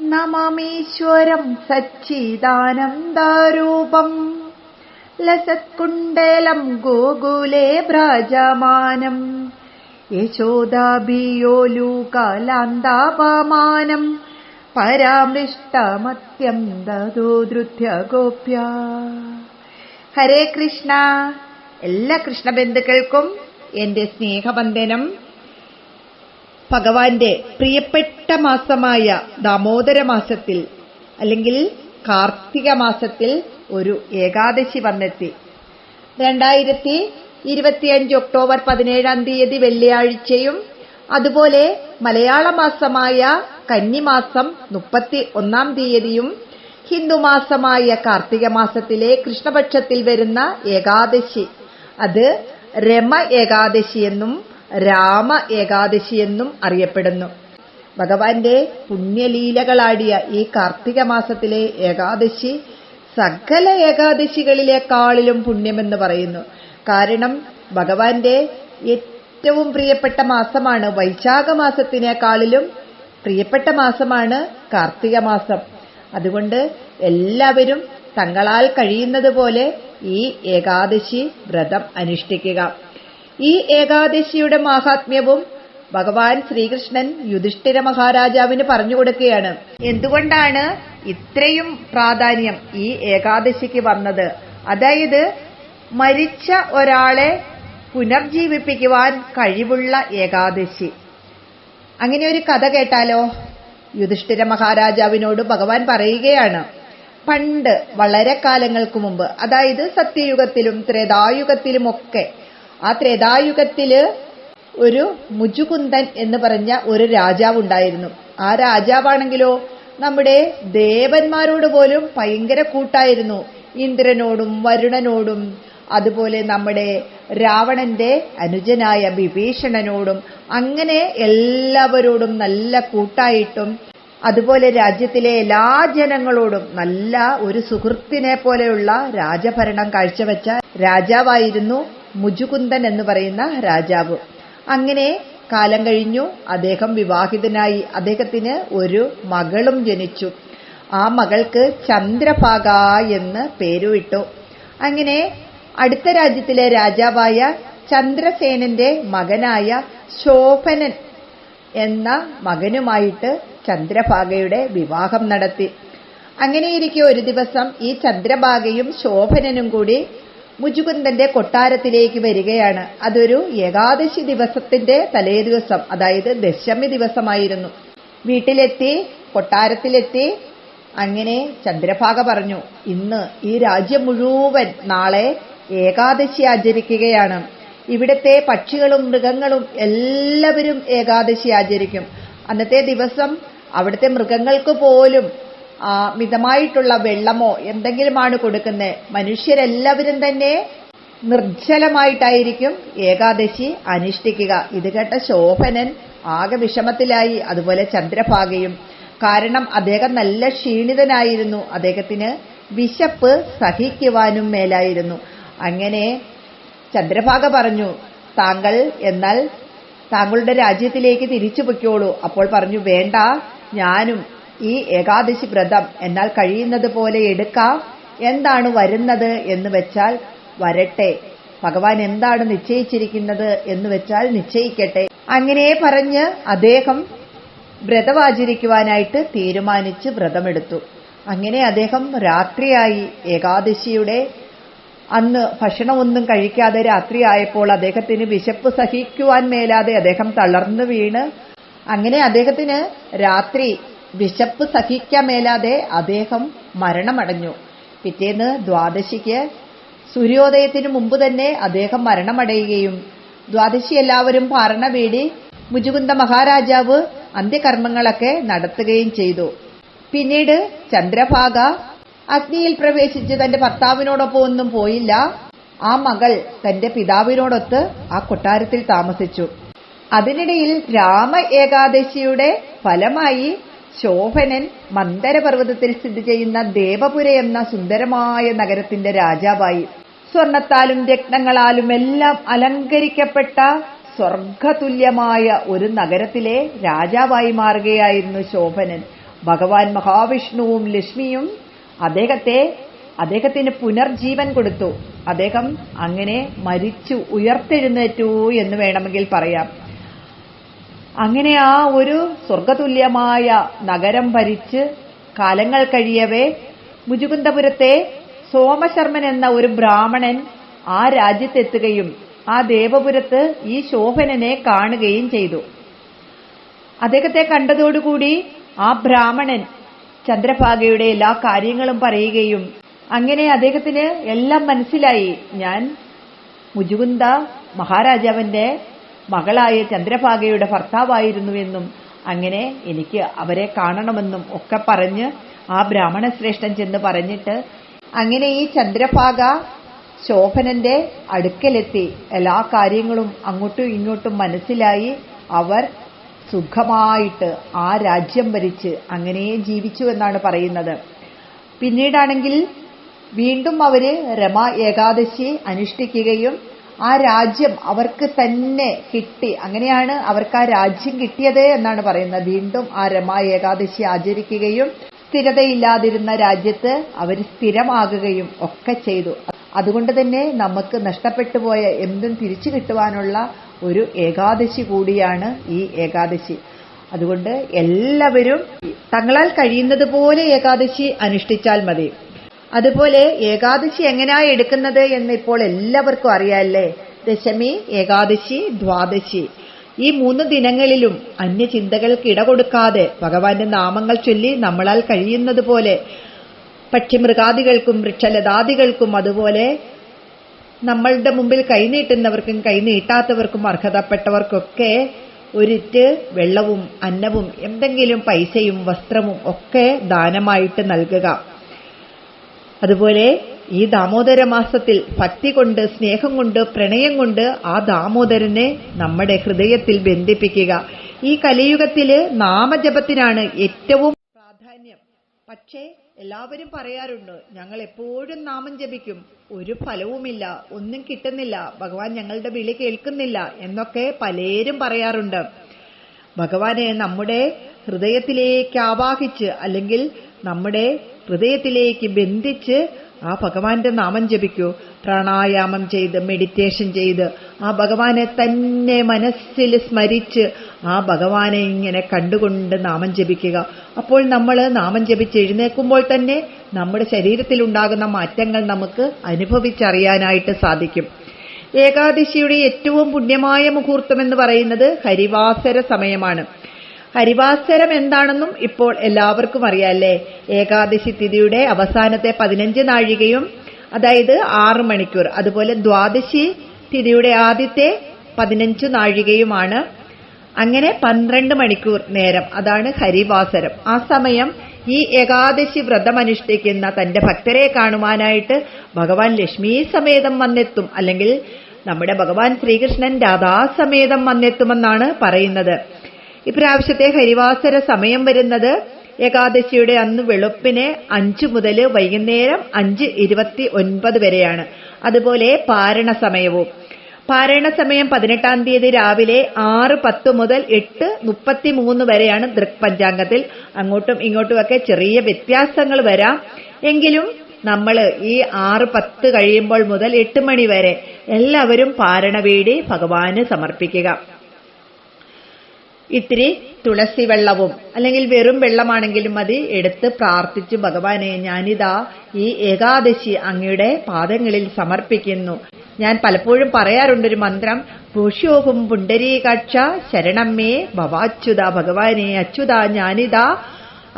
നമമീശ്വരം സച്ചിദാനന്ദരൂപം. ലസത്കുണ്ടലം ഗോകുലേ ഭ്രാജമാനം. ദൃത്യ ഗോപ്യ ഹരേ കൃഷ്ണ. എല്ലാ കൃഷ്ണബന്ധുക്കൾക്കും എന്റെ സ്നേഹവന്ദനം. ഭഗവാന്റെ പ്രിയപ്പെട്ട മാസമായ ദാമോദര മാസത്തിൽ അല്ലെങ്കിൽ കാർത്തിക മാസത്തിൽ ഒരു ഏകാദശി വന്നെത്തി. രണ്ടായിരത്തി ഇരുപത്തിയഞ്ച് ഒക്ടോബർ പതിനേഴാം തീയതി വെള്ളിയാഴ്ചയും അതുപോലെ മലയാള മാസമായ കന്നിമാസം മുപ്പത്തി ഒന്നാം തീയതിയും ഹിന്ദുമാസമായ കാർത്തിക മാസത്തിലെ കൃഷ്ണപക്ഷത്തിൽ വരുന്ന ഏകാദശി. അത് രമ ഏകാദശി എന്നും രാമ ഏകാദശി എന്നും അറിയപ്പെടുന്നു. ഭഗവാന്റെ പുണ്യലീലകളാടിയ ഈ കാർത്തിക മാസത്തിലെ ഏകാദശി സകല ഏകാദശികളിലേക്കാളിലും പുണ്യമെന്ന് പറയുന്നു. കാരണം ഭഗവാന്റെ ഏറ്റവും പ്രിയപ്പെട്ട മാസമാണ് വൈശാഖ മാസത്തിനേക്കാളിലും പ്രിയപ്പെട്ട മാസമാണ് കാർത്തിക മാസം. അതുകൊണ്ട് എല്ലാവരും തങ്ങളാൽ കഴിയുന്നത് പോലെ ഈ ഏകാദശി വ്രതം അനുഷ്ഠിക്കുക. ഈ ഏകാദശിയുടെ മാഹാത്മ്യവും ഭഗവാൻ ശ്രീകൃഷ്ണൻ യുധിഷ്ഠിര മഹാരാജാവിന് പറഞ്ഞു കൊടുക്കുകയാണ്. എന്തുകൊണ്ടാണ് ഇത്രയും പ്രാധാന്യം ഈ ഏകാദശിക്ക് വന്നത്? അതായത് മരിച്ച ഒരാളെ പുനർജീവിപ്പിക്കുവാൻ കഴിവുള്ള ഏകാദശി. അങ്ങനെ ഒരു കഥ കേട്ടാലോ? യുധിഷ്ഠിര മഹാരാജാവിനോട് ഭഗവാൻ പറയുകയാണ്. പണ്ട് വളരെ കാലങ്ങൾക്ക് മുമ്പ് അതായത് സത്യയുഗത്തിലും ത്രേതായുഗത്തിലുമൊക്കെ ആ ത്രേതായുഗത്തിൽ ഒരു മുജുകുന്ദൻ എന്ന് പറഞ്ഞ ഒരു രാജാവ് ഉണ്ടായിരുന്നു. ആ രാജാവാണെങ്കിലോ നമ്മുടെ ദേവന്മാരോട് പോലും ഭയങ്കര കൂട്ടായിരുന്നു. ഇന്ദ്രനോടും വരുണനോടും അതുപോലെ നമ്മുടെ രാവണന്റെ അനുജനായ വിഭീഷണനോടും അങ്ങനെ എല്ലാവരോടും നല്ല കൂട്ടായിട്ടും അതുപോലെ രാജ്യത്തിലെ എല്ലാ ജനങ്ങളോടും നല്ല ഒരു സുഹൃത്തിനെ പോലെയുള്ള രാജഭരണം കാഴ്ചവെച്ച രാജാവായിരുന്നു മുജുകുന്ദൻ എന്ന് പറയുന്ന രാജാവ്. അങ്ങനെ കാലം കഴിഞ്ഞു അദ്ദേഹം വിവാഹിതനായി. അദ്ദേഹത്തിന് ഒരു മകളും ജനിച്ചു. ആ മകൾക്ക് ചന്ദ്രഭാഗ എന്ന് പേരുവിട്ടു. അങ്ങനെ അടുത്ത രാജ്യത്തിലെ രാജാവായ ചന്ദ്രസേനന്റെ മകനായ ശോഭനൻ എന്ന മകനുമായിട്ട് ചന്ദ്രഭാഗയുടെ വിവാഹം നടത്തി. അങ്ങനെയിരിക്കെ ഒരു ദിവസം ഈ ചന്ദ്രഭാഗയും ശോഭനനും കൂടി മുജുകുന്ദന്റെ കൊട്ടാരത്തിലേക്ക് വരികയാണ്. അതൊരു ഏകാദശി ദിവസത്തിന്റെ തലേ ദിവസം അതായത് ദശമി ദിവസമായിരുന്നു. വീട്ടിലെത്തി കൊട്ടാരത്തിലെത്തി. അങ്ങനെ ചന്ദ്രഭാഗ പറഞ്ഞു ഇന്ന് ഈ രാജ്യം മുഴുവൻ നാളെ ഏകാദശി ആചരിക്കുകയാണ്. ഇവിടത്തെ പക്ഷികളും മൃഗങ്ങളും എല്ലാവരും ഏകാദശി ആചരിക്കും. അന്നത്തെ ദിവസം അവിടുത്തെ മൃഗങ്ങൾക്ക് പോലും മിതമായിട്ടുള്ള വെള്ളമോ എന്തെങ്കിലുമാണ് കൊടുക്കുന്നത്? മനുഷ്യരെല്ലാവരും തന്നെ നിർജലമായിട്ടായിരിക്കും ഏകാദശി അനുഷ്ഠിക്കുക. ഇത് കേട്ട ശോഭനൻ ആകെ വിഷമത്തിലായി അതുപോലെ ചന്ദ്രഭാഗയും. കാരണം അദ്ദേഹം നല്ല ക്ഷീണിതനായിരുന്നു. അദ്ദേഹത്തിന് വിശപ്പ് സഹിക്കുവാനും മേലായിരുന്നു. അങ്ങനെ ചന്ദ്രഭാഗ പറഞ്ഞു താങ്കൾ എന്നാൽ താങ്കളുടെ രാജ്യത്തിലേക്ക് തിരിച്ചു പൊയ്ക്കോളൂ. അപ്പോൾ പറഞ്ഞു വേണ്ട ഞാനും ഈ ഏകാദശി വ്രതം എന്നാൽ കഴിയുന്നത് പോലെ എടുക്കാം. എന്താണ് വരുന്നത് എന്ന് വെച്ചാൽ വരട്ടെ. ഭഗവാൻ എന്താണ് നിശ്ചയിച്ചിരിക്കുന്നത് എന്ന് വെച്ചാൽ നിശ്ചയിക്കട്ടെ. അങ്ങനെ പറഞ്ഞ് അദ്ദേഹം വ്രതമാചരിക്കുവാനായിട്ട് തീരുമാനിച്ച് വ്രതമെടുത്തു. അങ്ങനെ അദ്ദേഹം രാത്രിയായി ഏകാദശിയുടെ അന്ന് ഭക്ഷണമൊന്നും കഴിക്കാതെ രാത്രിയായപ്പോൾ അദ്ദേഹത്തിന് വിശപ്പ് സഹിക്കുവാൻ മേലാതെ അദ്ദേഹം തളർന്നു വീണ്. അങ്ങനെ അദ്ദേഹത്തിന് രാത്രി വിശപ്പ് സഹിക്കാൻ മേലാതെ അദ്ദേഹം മരണമടഞ്ഞു. പിറ്റേന്ന് ദ്വാദശിക്ക് സൂര്യോദയത്തിനു മുമ്പ് തന്നെ അദ്ദേഹം മരണമടയുകയും ദ്വാദശി എല്ലാവരും പാരണ വീടി മുജുകുന്ദ മഹാരാജാവ് അന്ത്യകർമ്മങ്ങളൊക്കെ നടത്തുകയും ചെയ്തു. പിന്നീട് ചന്ദ്രഭാഗ അഗ്നിയിൽ പ്രവേശിച്ച് തന്റെ ഭർത്താവിനോടൊപ്പം ഒന്നും പോയില്ല. ആ മകൾ തന്റെ പിതാവിനോടൊത്ത് ആ കൊട്ടാരത്തിൽ താമസിച്ചു. അതിനിടയിൽ രാമ ഏകാദശിയുടെ ഫലമായി ശോഭനൻ മന്ദരപർവതത്തിൽ സ്ഥിതി ചെയ്യുന്ന ദേവപുര എന്ന സുന്ദരമായ നഗരത്തിന്റെ രാജാവായി. സ്വർണത്താലും രത്നങ്ങളാലും എല്ലാം അലങ്കരിക്കപ്പെട്ട സ്വർഗതുല്യമായ ഒരു നഗരത്തിലെ രാജാവായി മാറുകയായിരുന്നു ശോഭനൻ. ഭഗവാൻ മഹാവിഷ്ണുവും ലക്ഷ്മിയും അദ്ദേഹത്തെ അദ്ദേഹത്തിന് പുനർജീവൻ കൊടുത്തു. അദ്ദേഹം അങ്ങനെ മരിച്ചു ഉയർത്തെഴുന്നേറ്റു എന്ന് വേണമെങ്കിൽ പറയാം. അങ്ങനെ ആ ഒരു സ്വർഗതുല്യമായ നഗരം ഭരിച്ച് കാലങ്ങൾ കഴിയവേ മുജുകുന്ദപുരത്തെ സോമശർമ്മൻ എന്ന ഒരു ബ്രാഹ്മണൻ ആ രാജ്യത്തെത്തുകയും ആ ദേവപുരത്ത് ഈ ശോഭനനെ കാണുകയും ചെയ്തു. അദ്ദേഹത്തെ കണ്ടതോടുകൂടി ആ ബ്രാഹ്മണൻ ചന്ദ്രഭാഗയുടെ എല്ലാ കാര്യങ്ങളും പറയുകയും അങ്ങനെ അദ്ദേഹത്തിന് എല്ലാം മനസ്സിലായി. ഞാൻ മുജുകുന്ദ മഹാരാജാവിന്റെ മകളായ ചന്ദ്രഭാഗയുടെ ഭർത്താവായിരുന്നുവെന്നും അങ്ങനെ എനിക്ക് അവരെ കാണണമെന്നും ഒക്കെ പറഞ്ഞ് ആ ബ്രാഹ്മണ ശ്രേഷ്ഠൻ ചെന്ന് പറഞ്ഞിട്ട് അങ്ങനെ ഈ ചന്ദ്രഭാഗ ശോഭനന്റെ അടുക്കലെത്തി. എല്ലാ കാര്യങ്ങളും അങ്ങോട്ടും ഇങ്ങോട്ടും മനസ്സിലായി അവർ സുഖമായിട്ട് ആ രാജ്യം ഭരിച്ച് അങ്ങനെ ജീവിച്ചു എന്നാണ് പറയുന്നത്. പിന്നീടാണെങ്കിൽ വീണ്ടും അവർ രമ ഏകാദശി അനുഷ്ഠിക്കുകയും ആ രാജ്യം അവർക്ക് തന്നെ കിട്ടി. അങ്ങനെയാണ് അവർക്ക് ആ രാജ്യം കിട്ടിയത് എന്നാണ് പറയുന്നത്. വീണ്ടും ആ രമ ഏകാദശി ആചരിക്കുകയും സ്ഥിരതയില്ലാതിരുന്ന രാജ്യത്ത് അവർ സ്ഥിരമാകുകയും ഒക്കെ ചെയ്തു. അതുകൊണ്ട് തന്നെ നമുക്ക് നഷ്ടപ്പെട്ടു പോയ എന്തും തിരിച്ചു കിട്ടുവാനുള്ള ഒരു ഏകാദശി കൂടിയാണ് ഈ ഏകാദശി. അതുകൊണ്ട് എല്ലാവരും തങ്ങളാൽ കഴിയുന്നത് പോലെ ഏകാദശി അനുഷ്ഠിച്ചാൽ മതി. അതുപോലെ ഏകാദശി എങ്ങനെയാ എടുക്കുന്നത് എന്ന് ഇപ്പോൾ എല്ലാവർക്കും അറിയാല്ലേ? ദശമി ഏകാദശി ദ്വാദശി. ഈ മൂന്ന് ദിനങ്ങളിലും അന്യചിന്തകൾക്ക് ഇട കൊടുക്കാതെ ഭഗവാന്റെ നാമങ്ങൾ ചൊല്ലി നമ്മളാൽ കഴിയുന്നത് പോലെ പക്ഷിമൃഗാദികൾക്കും വൃക്ഷലതാദികൾക്കും അതുപോലെ നമ്മളുടെ മുമ്പിൽ കൈനീട്ടുന്നവർക്കും കൈനീട്ടാത്തവർക്കും അർഹതപ്പെട്ടവർക്കൊക്കെ ഒരിറ്റ് വെള്ളവും അന്നവും എന്തെങ്കിലും പൈസയും വസ്ത്രവും ഒക്കെ ദാനമായിട്ട് നൽകുക. അതുപോലെ ഈ ദാമോദര മാസത്തിൽ ഭക്തി കൊണ്ട് സ്നേഹം കൊണ്ട് പ്രണയം കൊണ്ട് ആ ദാമോദരനെ നമ്മുടെ ഹൃദയത്തിൽ ബന്ധിപ്പിക്കുക. ഈ കലിയുഗത്തിൽ നാമജപത്തിനാണ് ഏറ്റവും പ്രാധാന്യം. പക്ഷേ എല്ലാവരും പറയാറുണ്ട് ഞങ്ങൾ എപ്പോഴും നാമം ജപിക്കും. ഒരു ഫലവുമില്ല ഒന്നും കിട്ടുന്നില്ല. ഭഗവാൻ ഞങ്ങളുടെ വിളി കേൾക്കുന്നില്ല എന്നൊക്കെ പലരും പറയാറുണ്ട്. ഭഗവാനെ നമ്മുടെ ഹൃദയത്തിലേക്ക് ആവാഹിച്ച് അല്ലെങ്കിൽ നമ്മുടെ ഹൃദയത്തിലേക്ക് ബന്ധിച്ച് ആ ഭഗവാന്റെ നാമം ജപിക്കൂ. പ്രാണായാമം ചെയ്ത് മെഡിറ്റേഷൻ ചെയ്ത് ആ ഭഗവാനെ തന്നെ മനസ്സിൽ സ്മരിച്ച് ആ ഭഗവാനെ ഇങ്ങനെ കണ്ടുകൊണ്ട് നാമം ജപിക്കുക. അപ്പോൾ നമ്മൾ നാമം ജപിച്ച് എഴുന്നേൽക്കുമ്പോൾ തന്നെ നമ്മുടെ ശരീരത്തിൽ ഉണ്ടാകുന്ന മാറ്റങ്ങൾ നമുക്ക് അനുഭവിച്ചറിയാനായിട്ട് സാധിക്കും. ഏകാദശിയുടെ ഏറ്റവും പുണ്യമായ മുഹൂർത്തം എന്ന് പറയുന്നത് ഹരിവാസര സമയമാണ്. ഹരിവാസരം എന്താണെന്നും ഇപ്പോൾ എല്ലാവർക്കും അറിയാല്ലേ? ഏകാദശി തിഥിയുടെ അവസാനത്തെ പതിനഞ്ച് നാഴികയും അതായത് ആറ് മണിക്കൂർ. അതുപോലെ ദ്വാദശി തിഥിയുടെ ആദ്യത്തെ പതിനഞ്ച് നാഴികയുമാണ്. അങ്ങനെ പന്ത്രണ്ട് മണിക്കൂർ നേരം. അതാണ് ഹരിവാസരം. ആ സമയം ഈ ഏകാദശി വ്രതം അനുഷ്ഠിക്കുന്ന തന്റെ ഭക്തരെ കാണുവാനായിട്ട് ഭഗവാൻ ലക്ഷ്മി സമേതം വന്നെത്തും. അല്ലെങ്കിൽ നമ്മുടെ ഭഗവാൻ ശ്രീകൃഷ്ണൻ രാധാസമേതം വന്നെത്തുമെന്നാണ് പറയുന്നത്. ഇപ്രാവശ്യത്തെ ഹരിവാസര സമയം വരുന്നത് ഏകാദശിയുടെ അന്ന് വെളുപ്പിന് അഞ്ചു മുതൽ വൈകുന്നേരം അഞ്ച് ഇരുപത്തി ഒൻപത് വരെയാണ്. അതുപോലെ പാരണ സമയവും. പാരണ സമയം പതിനെട്ടാം തീയതി രാവിലെ ആറ് പത്ത് മുതൽ എട്ട് മുപ്പത്തി മൂന്ന് വരെയാണ് ദൃക്പഞ്ചാംഗത്തിൽ. അങ്ങോട്ടും ഇങ്ങോട്ടുമൊക്കെ ചെറിയ വ്യത്യാസങ്ങൾ വരാം. എങ്കിലും നമ്മൾ ഈ ആറ് പത്ത് കഴിയുമ്പോൾ മുതൽ എട്ട് മണി വരെ എല്ലാവരും പാരണ വീടി ഭഗവാന് സമർപ്പിക്കുക. ഇത്തിരി തുളസി വെള്ളവും അല്ലെങ്കിൽ വെറും വെള്ളമാണെങ്കിലും മതി എടുത്ത് പ്രാർത്ഥിച്ചു ഭഗവാനെ ഞാനിതാ ഈ ഏകാദശി അങ്ങയുടെ പാദങ്ങളിൽ സമർപ്പിക്കുന്നു. ഞാൻ പലപ്പോഴും പറയാറുണ്ട് ഒരു മന്ത്രം ഭൂഷ്യോഹും പുണ്ടരീകാക്ഷ ശരണമ്മേ ഭവാച്യുത ഭഗവാനെ അച്യുത ഞാനിതാ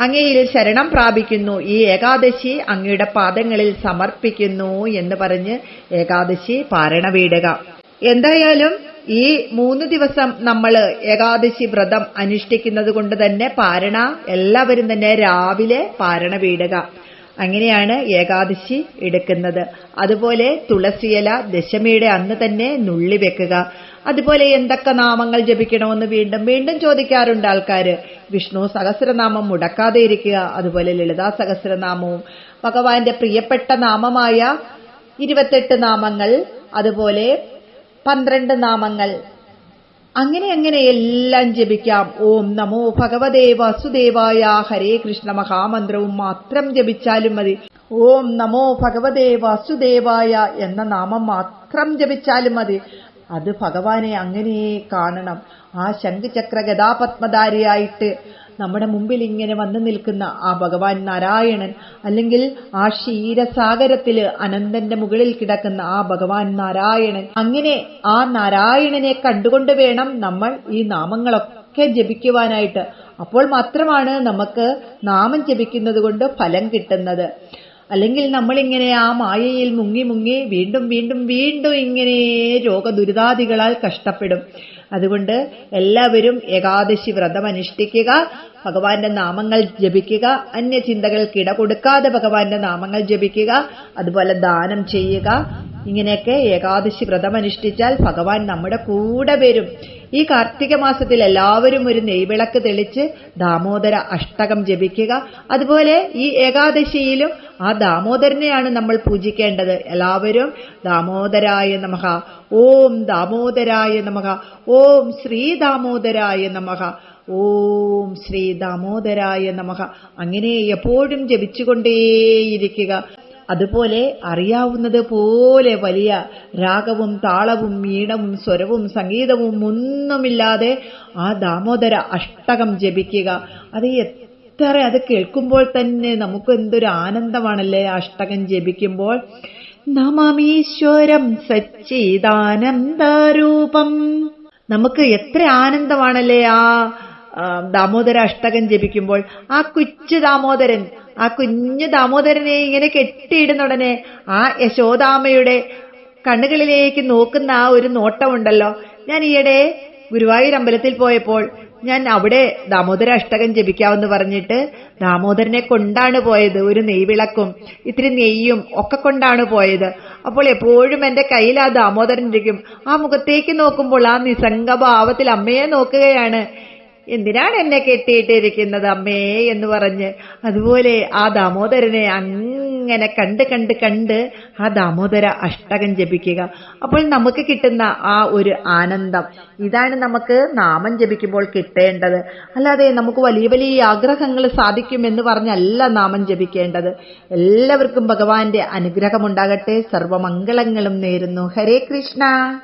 അങ്ങയിൽ ശരണം പ്രാപിക്കുന്നു. ഈ ഏകാദശി അങ്ങയുടെ പാദങ്ങളിൽ സമർപ്പിക്കുന്നു എന്ന് പറഞ്ഞ് ഏകാദശി പാരണ വീടുക. എന്തായാലും ഈ മൂന്ന് ദിവസം നമ്മൾ ഏകാദശി വ്രതം അനുഷ്ഠിക്കുന്നത് കൊണ്ട് തന്നെ പാരണ എല്ലാവരും തന്നെ രാവിലെ പാരണ വീടുക അങ്ങനെയാണ് ഏകാദശി എടുക്കുന്നത്. അതുപോലെ തുളസിയില ദശമിയുടെ അന്ന് തന്നെ നുള്ളി വെക്കുക. അതുപോലെ എന്തൊക്കെ നാമങ്ങൾ ജപിക്കണമെന്ന് വീണ്ടും വീണ്ടും ചോദിക്കാറുണ്ട് ആൾക്കാർ വിഷ്ണു സഹസ്രനാമം മുടക്കാതെ ഇരിക്കുക അതുപോലെ ലളിതാ സഹസ്രനാമവും. ഭഗവാന്റെ പ്രിയപ്പെട്ട നാമമായ ഇരുപത്തെട്ട് നാമങ്ങൾ അതുപോലെ പന്ത്രണ്ട് നാമങ്ങൾ. അങ്ങനെ അങ്ങനെ എല്ലാം ജപിക്കാം. ഓം നമോ ഭഗവദേ വാസുദേവായ ഹരേ കൃഷ്ണ മഹാമന്ത്രവും മാത്രം ജപിച്ചാലും മതി. ഓം നമോ ഭഗവദേ വാസുദേവായ എന്ന നാമം മാത്രം ജപിച്ചാലും മതി. അത് ഭഗവാനെ അങ്ങനെ കാണണം. ആ ശംഖുചക്ര ഗതാപത്മധാരിയായിട്ട് നമ്മുടെ മുമ്പിൽ ഇങ്ങനെ വന്നു നിൽക്കുന്ന ആ ഭഗവാൻ നാരായണൻ അല്ലെങ്കിൽ ആ ക്ഷീരസാഗരത്തിൽ അനന്തന്റെ മുകളിൽ കിടക്കുന്ന ആ ഭഗവാൻ നാരായണൻ. അങ്ങനെ ആ നാരായണനെ കണ്ടുകൊണ്ട് വേണം നമ്മൾ ഈ നാമങ്ങളൊക്കെ ജപിക്കുവാനായിട്ട്. അപ്പോൾ മാത്രമാണ് നമുക്ക് നാമം ജപിക്കുന്നത് കൊണ്ട് ഫലം കിട്ടുന്നത്. അല്ലെങ്കിൽ നമ്മളിങ്ങനെ ആ മായയിൽ മുങ്ങി മുങ്ങി വീണ്ടും വീണ്ടും വീണ്ടും ഇങ്ങനെ രോഗദുരിതാദികളാൽ കഷ്ടപ്പെടും. അതുകൊണ്ട് എല്ലാവരും ഏകാദശി വ്രതം അനുഷ്ഠിക്കുക ഭഗവാന്റെ നാമങ്ങൾ ജപിക്കുക അന്യചിന്തകൾക്ക് ഇട കൊടുക്കാതെ ഭഗവാന്റെ നാമങ്ങൾ ജപിക്കുക അതുപോലെ ദാനം ചെയ്യുക. ഇങ്ങനെയൊക്കെ ഏകാദശി വ്രതം അനുഷ്ഠിച്ചാൽ ഭഗവാൻ നമ്മുടെ കൂടെ വരും. ഈ കാർത്തിക മാസത്തിൽ എല്ലാവരും ഒരു നെയ്വിളക്ക് തെളിച്ച് ദാമോദര അഷ്ടകം ജപിക്കുക. അതുപോലെ ഈ ഏകാദശിയിലും ആ ദാമോദരനെയാണ് നമ്മൾ പൂജിക്കേണ്ടത്. എല്ലാവരും ദാമോദരായ നമഹ ഓം ദാമോദരായ നമഹ ഓം ശ്രീ ദാമോദരായ നമഹ ഓം ശ്രീ ദാമോദരായ നമഹ അങ്ങനെ എപ്പോഴും ജപിച്ചുകൊണ്ടേയിരിക്കുക. അതുപോലെ അറിയാവുന്നത് പോലെ വലിയ രാഗവും താളവും ഈണവും സ്വരവും സംഗീതവും ഒന്നുമില്ലാതെ ആ ദാമോദര അഷ്ടകം ജപിക്കുക. അത് എത്ര അത് കേൾക്കുമ്പോൾ തന്നെ നമുക്ക് എന്തൊരു ആനന്ദമാണല്ലേ അഷ്ടകം ജപിക്കുമ്പോൾ? നമമീശ്വരം സച്ചിദാനന്ദരൂപം. നമുക്ക് എത്ര ആനന്ദമാണല്ലേ ആ, ദാമോദര അഷ്ടകം ജപിക്കുമ്പോൾ. ആ കുച്ചു ദാമോദരൻ ആ കുഞ്ഞു ദാമോദരനെ ഇങ്ങനെ കെട്ടിയിടുന്ന ഉടനെ ആ യശോദാമയുടെ കണ്ണുകളിലേക്ക് നോക്കുന്ന ആ ഒരു നോട്ടമുണ്ടല്ലോ. ഞാൻ ഈയിടെ ഗുരുവായൂർ അമ്പലത്തിൽ പോയപ്പോൾ ഞാൻ അവിടെ ദാമോദര അഷ്ടകം ജപിക്കാമെന്ന് പറഞ്ഞിട്ട് ദാമോദരനെ കൊണ്ടാണ് പോയത്. ഒരു നെയ്വിളക്കും ഇത്തിരി നെയ്യും ഒക്കെ കൊണ്ടാണ് പോയത്. അപ്പോൾ എപ്പോഴും എന്റെ കയ്യിൽ ആ ദാമോദരൻ ഇരിക്കും. ആ മുഖത്തേക്ക് നോക്കുമ്പോൾ ആ നിസംഗ ഭാവത്തിൽ അമ്മയെ നോക്കുകയാണ്. എന്തിനാണ് എന്നെ കെട്ടിയിട്ടിരിക്കുന്നത് അമ്മേ എന്ന് പറഞ്ഞ് അതുപോലെ ആ ദാമോദരനെ അങ്ങനെ കണ്ട് കണ്ട് കണ്ട് ആ ദാമോദര അഷ്ടകം ജപിക്കുക. അപ്പോൾ നമുക്ക് കിട്ടുന്ന ആ ഒരു ആനന്ദം. ഇതാണ് നമുക്ക് നാമം ജപിക്കുമ്പോൾ കിട്ടേണ്ടത്. അല്ലാതെ നമുക്ക് വലിയ വലിയ ആഗ്രഹങ്ങൾ സാധിക്കുമെന്ന് പറഞ്ഞല്ല നാമം ജപിക്കേണ്ടത്. എല്ലാവർക്കും ഭഗവാന്റെ അനുഗ്രഹമുണ്ടാകട്ടെ. സർവമംഗളങ്ങളും നേരുന്നു. ഹരേ കൃഷ്ണ.